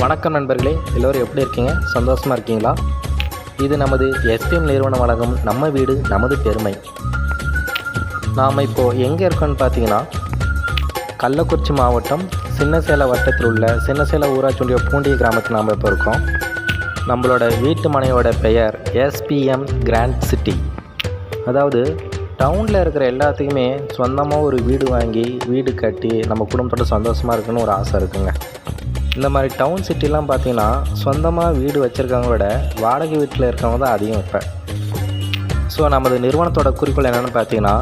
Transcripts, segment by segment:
வணக்கம் நண்பர்களே எல்லோரும் எப்படி இருக்கீங்க? சந்தோஷமாக இருக்கீங்களா? இது நமது எஸ்பிஎம் நிறுவனம் வழங்கும் நம்ம வீடு நமது பெருமை. நாம் இப்போது எங்கே இருக்கோம்னு பார்த்தீங்கன்னா கள்ளக்குறிச்சி மாவட்டம் சின்னசேல வட்டத்தில் உள்ள சின்னசேல ஊராட்சி ஒன்றிய பூண்டிய கிராமத்தில் நாம் இப்போ இருக்கோம். நம்மளோட வீட்டு மனையோட பெயர் எஸ்பிஎம் கிராண்ட் சிட்டி. அதாவது டவுனில் இருக்கிற எல்லாத்துக்குமே சொந்தமாக ஒரு வீடு வாங்கி வீடு கட்டி நம்ம குடும்பத்தோட சந்தோஷமாக இருக்குன்னு ஒரு ஆசை இருக்குங்க. இந்த மாதிரி டவுன் சிட்டிலாம் பார்த்தீங்கன்னா சொந்தமாக வீடு வச்சுருக்கவங்களோட வாடகை வீட்டில் இருக்கவங்க தான் அதிகம் இப்போ. ஸோ நமது நிறுவனத்தோட குறிக்கோள் என்னென்னு பார்த்தீங்கன்னா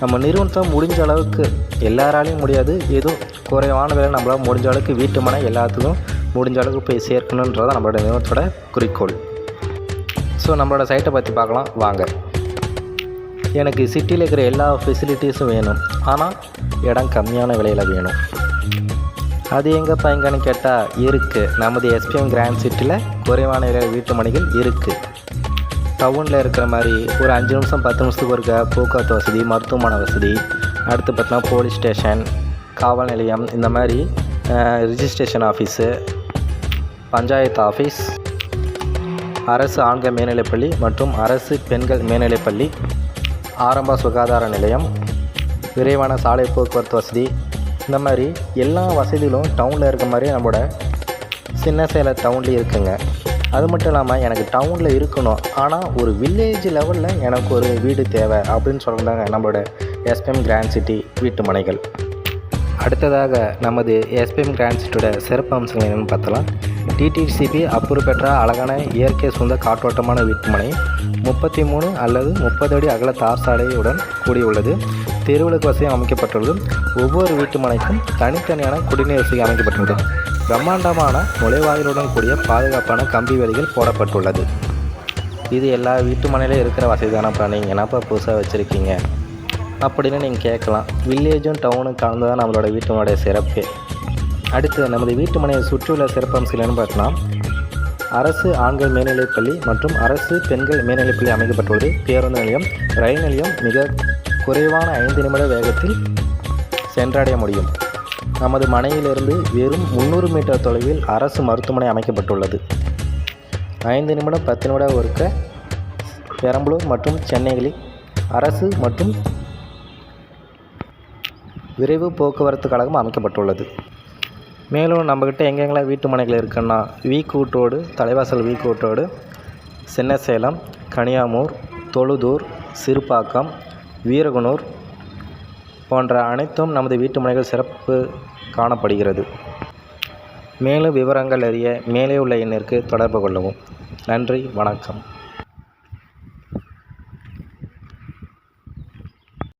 நம்ம நிறுவனத்தை முடிஞ்ச அளவுக்கு எல்லாராலையும் முடியாது. எதுவும் குறைவான விலை நம்மளால் முடிஞ்ச அளவுக்கு வீட்டு மனை எல்லாத்துக்கும் முடிஞ்ச அளவுக்கு போய் சேர்க்கணுன்றது நம்மளோட நிறுவனத்தோட குறிக்கோள். ஸோ நம்மளோட சைட்டை பற்றி பார்க்கலாம். வாங்க. எனக்கு சிட்டியில் இருக்கிற எல்லா ஃபெசிலிட்டிஸும் வேணும். ஆனால் இடம் கம்மியான விலையில் வேணும். அது எங்கே பயங்கன்னு கேட்டால் இருக்குது நமது எஸ்பிஎம் கிராண்ட் சிட்டியில் குறைவான விலையில் வீட்டு மனைகள் இருக்குது டவுனில் இருக்கிற மாதிரி ஒரு அஞ்சு நிமிஷம் பத்து நிமிஷத்துக்கு இருக்க போக்குவரத்து வசதி மருத்துவமனை வசதி அடுத்து பார்த்தீங்கன்னா போலீஸ் ஸ்டேஷன் காவல் நிலையம் இந்த மாதிரி ரிஜிஸ்ட்ரேஷன் ஆஃபீஸு பஞ்சாயத்து ஆஃபீஸ் அரசு ஆண்கள் மேல்நிலைப்பள்ளி மற்றும் அரசு பெண்கள் மேல்நிலைப்பள்ளி ஆரம்ப சுகாதார நிலையம் விரைவான சாலை போக்குவரத்து வசதி இந்த மாதிரி எல்லா வசதிகளும் டவுனில் இருக்க மாதிரி நம்மளோட சின்ன சேலை டவுன்லேயும் இருக்குங்க. அது மட்டும் இல்லாமல் எனக்கு டவுனில் இருக்கணும். ஆனால் ஒரு வில்லேஜ் லெவலில் எனக்கு ஒரு வீடு தேவை அப்படின்னு சொல்கிறாங்க நம்மளோட எஸ்பிஎம் கிராண்ட் சிட்டி வீட்டு மனைகள் அடுத்ததாக நமது எஸ்பிஎம் கிராண்ட்ஸ்டோட சிறப்பு அம்சங்கள் என்னென்னு பார்த்தலாம் டிடிசிபி அப்ரூவ் பெற்ற அழகான இயற்கை சொந்த காற்றோட்டமான வீட்டுமனை முப்பத்தி மூணு அல்லது முப்பது அடி அகல தார் சாலையுடன் கூடியுள்ளது. தெருவிளக்கு வசதி அமைக்கப்பட்டுள்ளது. ஒவ்வொரு வீட்டுமனைக்கும் தனித்தனியான குடிநீர் வசதி அமைக்கப்பட்டுள்ளது. பிரம்மாண்டமான நுழைவாயிலுடன் கூடிய பாதுகாப்பான கம்பி வேலிகள் போடப்பட்டுள்ளது. இது எல்லா வீட்டு மனையிலும் இருக்கிற வசதி தானப்பா நீங்கள் என்னப்பா புதுசாக வச்சுருக்கீங்க? அப்படின்னு நீங்கள் கேட்கலாம். வில்லேஜும் டவுனும் கலந்து தான் நம்மளோட வீட்டினுடைய சிறப்பு. அடுத்து நமது வீட்டு மனையை சுற்றியுள்ள சிறப்பம்சங்கள் என்னன்னு பார்த்தோன்னா அரசு ஆண்கள் மேல்நிலைப்பள்ளி மற்றும் அரசு பெண்கள் மேல்நிலைப்பள்ளி அமைக்கப்பட்டுள்ளது. பேருந்து நிலையம் ரயில் நிலையம் மிக குறைவான ஐந்து நிமிட வேகத்தில் சென்றடைய முடியும். நமது மனையிலிருந்து வெறும் முந்நூறு மீட்டர் தொலைவில் அரசு மருத்துவமனை அமைக்கப்பட்டுள்ளது. ஐந்து நிமிடம் பத்து நிமிடம் இருக்க பெரம்பலூர் மற்றும் சென்னைகளில் அரசு மற்றும் விரைவு போக்குவரத்து கழகம் அமைக்கப்பட்டுள்ளது. மேலும் நம்மக்கிட்ட எங்கெங்கெல்லாம் வீட்டு மனைகள் இருக்குன்னா வீக்கூட்டோடு தலைவாசல் வீக்கூட்டோடு சின்னசேலம் கனியாமூர் தொழுதூர் சிறுபாக்கம் வீரகுனூர் போன்ற அனைத்தும் நமது வீட்டு மனைகள் சிறப்பு காணப்படுகிறது. மேலும் விவரங்கள் அறிய மேலே உள்ள எண்ணிற்கு தொடர்பு கொள்ளவும். நன்றி வணக்கம்.